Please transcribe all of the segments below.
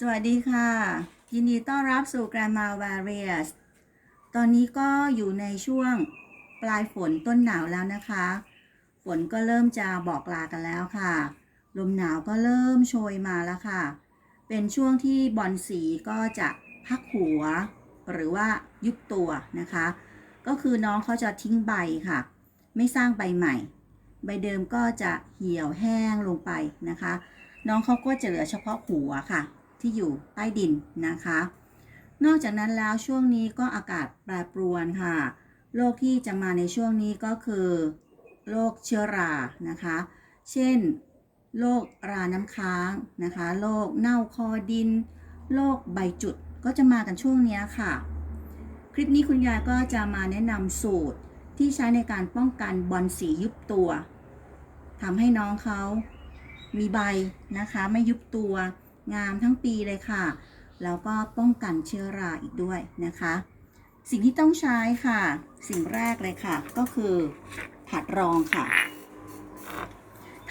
สวัสดีค่ะ ยินดีต้อนรับสู่ Grandma Various ตอนนี้ก็อยู่ในช่วงปลายฝนต้นหนาวแล้วนะคะ ฝนก็เริ่มจะบอกลากันแล้วค่ะ ลมหนาวก็เริ่มโชยมาแล้วค่ะ เป็นช่วงที่บอลสีก็จะพักหัว หรือว่ายุบตัวนะคะ ก็คือน้องเขาจะทิ้งใบค่ะ ไม่สร้างใบใหม่ ใบเดิมก็จะเหี่ยวแห้งลงไปนะคะ น้องเขาก็จะเหลือเฉพาะหัวค่ะ ที่อยู่ใต้ดินนะคะ นอกจากนั้นแล้วช่วงนี้ก็อากาศแปรปรวนค่ะโรคที่จะมาในช่วงนี้ก็คือโรคเชื้อรานะคะ เช่นโรคราน้ำค้างนะคะโรคเน่าคอดินโรคใบจุดก็จะมากันช่วงนี้ค่ะ คลิปนี้คุณยายก็จะมาแนะนำสูตรที่ใช้ในการป้องกันบอลสียุบตัวทำให้น้องเขามีใบนะคะ ไม่ยุบตัว งามทั้งปีเลยค่ะ แล้วก็ป้องกันเชื้อราอีกด้วยนะคะ สิ่งที่ต้องใช้ค่ะ สิ่งแรกเลยค่ะ ก็คือถาดรองค่ะ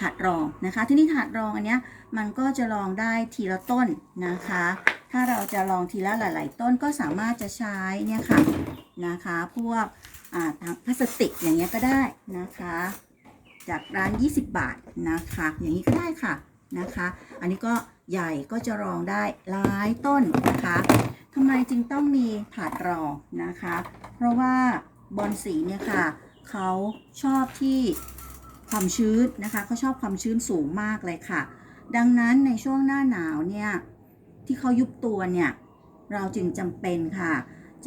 ถาดรองนะคะ ที่นี่ถาดรองอันเนี้ยมันก็จะรองได้ทีละต้นนะคะ ถ้าเราจะลองทีละหลาย ๆ ต้นก็สามารถจะใช้เนี่ยค่ะนะคะ พวกอ่าพลาสติกอย่างเงี้ยก็ได้นะคะ จากร้าน 20 บาทนะคะ อย่างนี้ก็ได้ค่ะนะคะ อันนี้ก็ ใหญ่ก็จะรองได้หลายต้นนะคะทำไมจึงต้องมีถาดรองนะคะ เพราะว่าบอลสีเนี่ยค่ะเขาชอบที่ความชื้นนะคะเขาชอบความชื้นสูงมากเลยค่ะ ดังนั้นในช่วงหน้าหนาวเนี่ยที่เขายุบตัวเนี่ยเราจึงจำเป็นค่ะ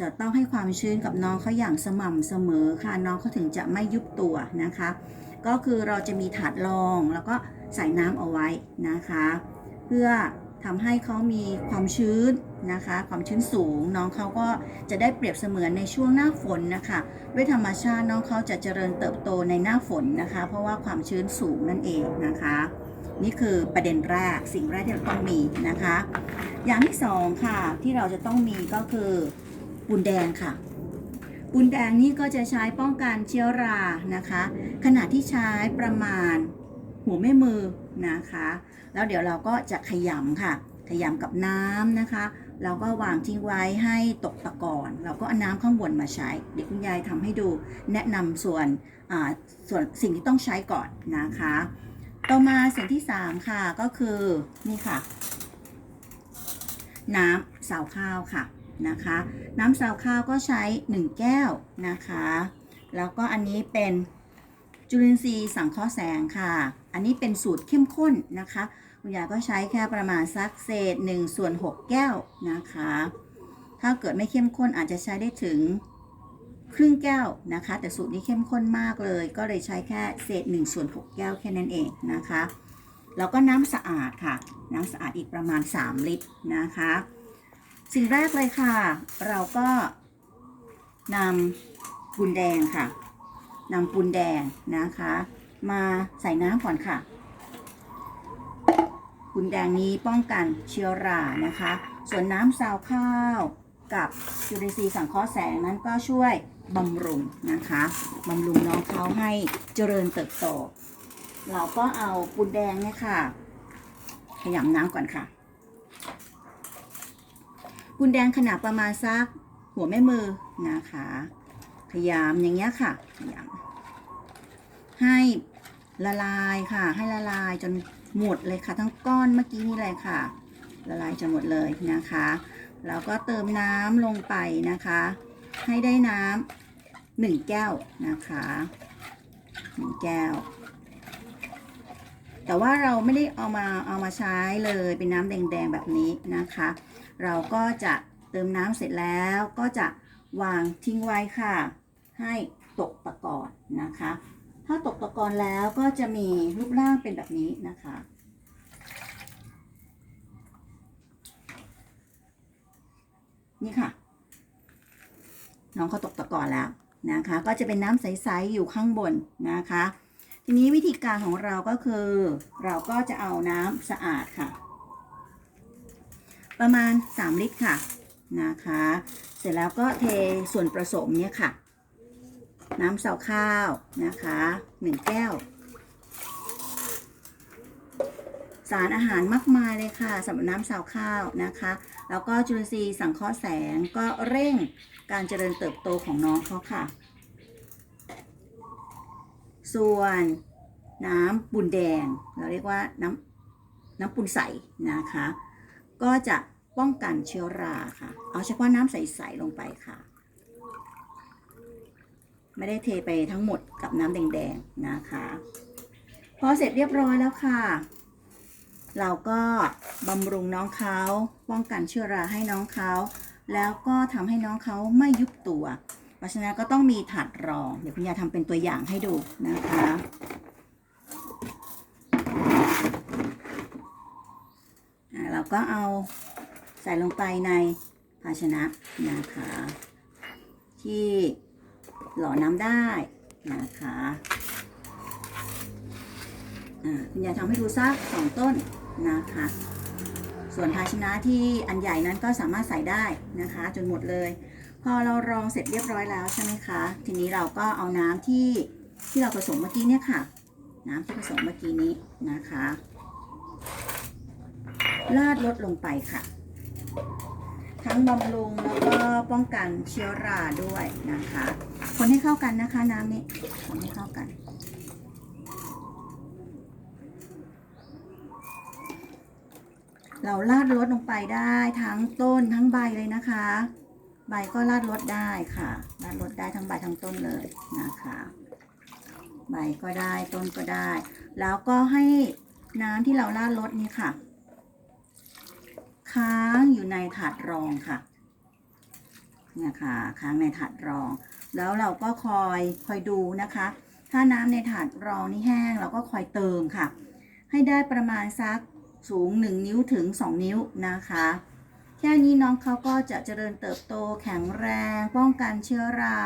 จะต้องให้ความชื้นกับน้องเขาอย่างสม่ำเสมอค่ะน้องเขาถึงจะไม่ยุบตัวนะคะ ก็คือเราจะมีถาดรองแล้วก็ใส่น้ำเอาไว้นะคะ พื่อทำให้เขามีความชื้นนะคะ ความชื้นสูง น้องเขาก็จะได้เปรียบเสมือนในช่วงหน้าฝนนะคะ ด้วยธรรมชาติน้องเขาจะเจริญเติบโตในหน้าฝนนะคะ เพราะว่าความชื้นสูงนั่นเองนะคะ นี่คือประเด็นแรกสิ่งแรกที่เราต้องมีนะคะ อย่างที่สองค่ะที่เราจะต้องมีก็คือปูนแดงค่ะปูนแดงนี่ก็จะใช้ป้องกันเชื้อรานะคะ ขณะที่ใช้ประมาณ หัวแม่มือนะคะ แล้วเดี๋ยวเราก็จะขยำค่ะ ขยำกับน้ำนะคะ เราก็วางทิ้งไว้ให้ตกตะกอนเราก็เอาน้ำข้างบนมาใช้ เดี๋ยวคุณยายทำให้ดูแนะนำส่วนส่วนสิ่งที่ต้องใช้ก่อนนะคะ ต่อมาสิ่งที่ 3 ค่ะก็คือนี่ค่ะ น้ำสาวข้าวค่ะนะคะ น้ำสาวข้าวก็ใช้ 1 แก้วนะคะ แล้วก็อันนี้เป็นจุลินทรีย์สังเคราะห์แสงค่ะ อันนี้เป็นสูตรเข้มข้นนะคะ คุณยายก็ใช้แค่ประมาณสักเศษ1ส่วน6แก้วนะคะ ถ้าเกิดไม่เข้มข้นอาจจะใช้ได้ถึงครึ่งแก้วนะคะ แต่สูตรนี้เข้มข้นมากเลย ก็เลยใช้แค่เศษ1ส่วน6แก้วแค่นั้นเองนะคะแล้วก็น้ำสะอาดค่ะ น้ำสะอาดอีกประมาณ 3 ลิตรนะคะ สิ่งแรกเลยค่ะ เราก็นำปูนแดงค่ะนำปูนแดงนะคะ มาใส่น้ำก่อนค่ะปูนแดงนี้ป้องกันเชื้อรานะคะ ส่วนน้ำซาวข้าวกับจุลินทรีย์สังเคราะห์แสงนั้นก็ช่วยบำรุงนะคะบำรุงน้องเขาให้เจริญเติบโต เราก็เอาปูนแดงเนี่ยค่ะ ขยำน้ำก่อนค่ะปูนแดงขนาดประมาณสักหัวแม่มือนะคะพยายามอย่างเงี้ยค่ะพยายามให้ ละลายค่ะ ให้ละลายจนหมดเลยค่ะ ทั้งก้อนเมื่อกี้นี่เลยค่ะ ละลายจนหมดเลยนะคะแล้วก็เติมน้ำลงไปนะคะ ให้ได้น้ำหนึ่งแก้วนะคะหนึ่งแก้ว แต่ว่าเราไม่ได้เอามาเอามาใช้เลยเป็นน้ำแดงๆแบบนี้นะคะ เราก็จะเติมน้ำเสร็จแล้วก็จะวางทิ้งไว้ค่ะ ให้ตกตะกอนนะคะ ถ้าตกตะกอนแล้วก็จะมีรูปร่างเป็นแบบนี้นะคะ นี่ค่ะ น้องเขาตกตะกอนแล้วนะคะ ก็จะเป็นน้ำใส ๆ อยู่ข้างบนนะคะ ทีนี้วิธีการของเราก็คือ เราก็จะเอาน้ำสะอาดค่ะ ประมาณ 3 ลิตรค่ะนะคะ เสร็จแล้วก็เทส่วนผสมเนี่ยค่ะ น้ำเสาข้าวนะคะ1แก้ว สารอาหารมากมายเลยค่ะสำหรับน้ำเสาวข้าวนะคะ แล้วก็จุลินทรีย์สังเคราะห์แสงก็เร่งการเจริญเติบโตของน้องเขาค่ะ ส่วนน้ำปูนแดง เราเรียกว่าน้ำน้ำปูนใสนะคะ ก็จะป้องกันเชื้อราค่ะ เอาเฉพาะน้ำใสๆลงไปค่ะ ไม่ได้เทไปทั้งหมดกับน้ำแดงๆนะคะพอเสร็จเรียบร้อยแล้วค่ะ เราก็บำรุงน้องเขาป้องกันเชื้อราให้น้องเขาแล้วก็ทำให้น้องเขาไม่ยุบตัว เพราะฉะนั้นก็ต้องมีถาดรอง เดี๋ยวคุณยายทำเป็นตัวอย่างให้ดูนะคะเราก็เอาใส่ลงไปในภาชนะนะคะที่ หล่อน้ำได้นะคะอ่าคุณยายทำให้ดูสักสองต้นนะคะ ส่วนภาชนะที่อันใหญ่นั้นก็สามารถใส่ได้นะคะ จนหมดเลย พอเรารองเสร็จเรียบร้อยแล้วใช่ไหมคะ ทีนี้เราก็เอาน้ำที่ที่เราผสมเมื่อกี้เนี่ยค่ะ น้ำที่ผสมเมื่อกี้นี้นะคะราดลดลงไปค่ะ ทั้งบำรุงแล้วก็ป้องกันเชื้อราด้วยนะคะ คนให้เข้ากันนะคะน้ำนี้คนให้เข้ากัน เราราดลดลงไปได้ทั้งต้นทั้งใบเลยนะคะ ใบก็ราดลดได้ค่ะราดลดได้ทั้งใบทั้งต้นเลยนะคะ ใบก็ได้ต้นก็ได้ แล้วก็ให้น้ำที่เราราดลดนี่ค่ะ ค้างอยู่ในถาดรองค่ะเนี่ยค่ะค้างในถาดรอง แล้วเราก็คอยคอยดูนะคะ ถ้าน้ำในถาดรองนี่แห้งเราก็คอยเติมค่ะ ให้ได้ประมาณสักสูง 1 นิ้วถึง 2 นิ้วนะคะ แค่นี้น้องเขาก็จะเจริญเติบโตแข็งแรง ป้องกันเชื้อรา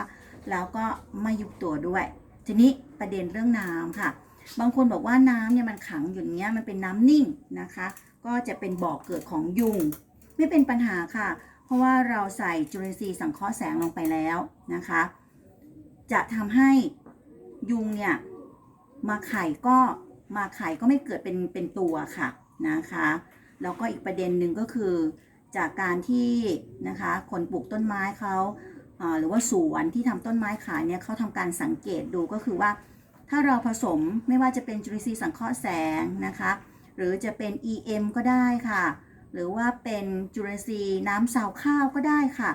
แล้วก็ไม่ยุบตัวด้วย ทีนี้ประเด็นเรื่องน้ำค่ะ บางคนบอกว่าน้ำเนี่ยมันขังอยู่เงี้ยมันเป็นน้ำนิ่งนะคะ ก็จะเป็นบ่อกเกิดของยุง ไม่เป็นปัญหาค่ะ เพราะว่าเราใส่จุลินทรีย์สังเคราะห์แสงลงไปแล้วนะคะ จะทำให้ยุงเนี่ยมาไข่ก็มาไข่ก็ไม่เกิดเป็นเป็นตัวค่ะนะคะแล้วก็อีกประเด็นหนึ่งก็คือจากการที่นะคะคนปลูกต้นไม้เขาอ่าหรือว่าสวนที่ทำต้นไม้ขายเนี่ยเขาทำการสังเกตดูก็คือว่า ถ้าเราผสมไม่ว่าจะเป็นจุลินทรีย์สังเคราะห์แสงนะคะ หรือจะเป็น EM ก็ได้ค่ะ หรือว่าเป็นจุลินทรีย์น้ำสาวข้าวก็ได้ค่ะ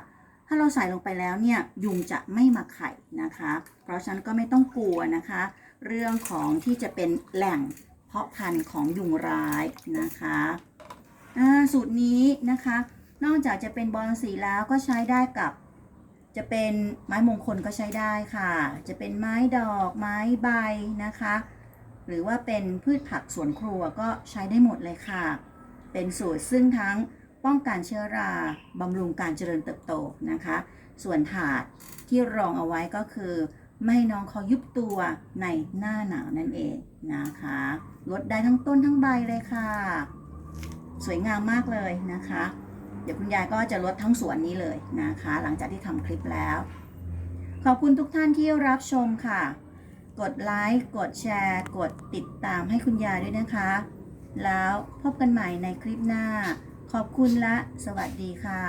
ถ้าเราใส่ลงไปแล้วเนี่ยยุงจะไม่มาไข่นะคะ เพราะฉะนั้นก็ไม่ต้องกลัวนะคะ เรื่องของที่จะเป็นแหล่งเพาะพันธุ์ของยุงร้ายนะคะสูตรนี้นะคะ นอกจากจะเป็นบอลสีแล้วก็ใช้ได้กับจะเป็นไม้มงคลก็ใช้ได้ค่ะ จะเป็นไม้ดอกไม้ใบนะคะ หรือว่าเป็นพืชผักสวนครัวก็ใช้ได้หมดเลยค่ะ เป็นสูตรซึ่งทั้งป้องกันเชื้อราบำรุงการเจริญเติบโตนะคะ ส่วนถาดที่รองเอาไว้ก็คือ ไม่ให้น้องเขายุบตัวในหน้าหนาวนั่นเองนะคะ ลดได้ทั้งต้นทั้งใบเลยค่ะ สวยงามมากเลยนะคะ เดี๋ยวคุณยายก็จะลดทั้งสวนนี้เลยนะคะ หลังจากที่ทำคลิปแล้ว ขอบคุณทุกท่านที่รับชมค่ะ กดไลค์ กดแชร์ กดติดตามให้คุณยายด้วยนะคะ แล้วพบกันใหม่ในคลิปหน้า ขอบคุณและสวัสดีค่ะ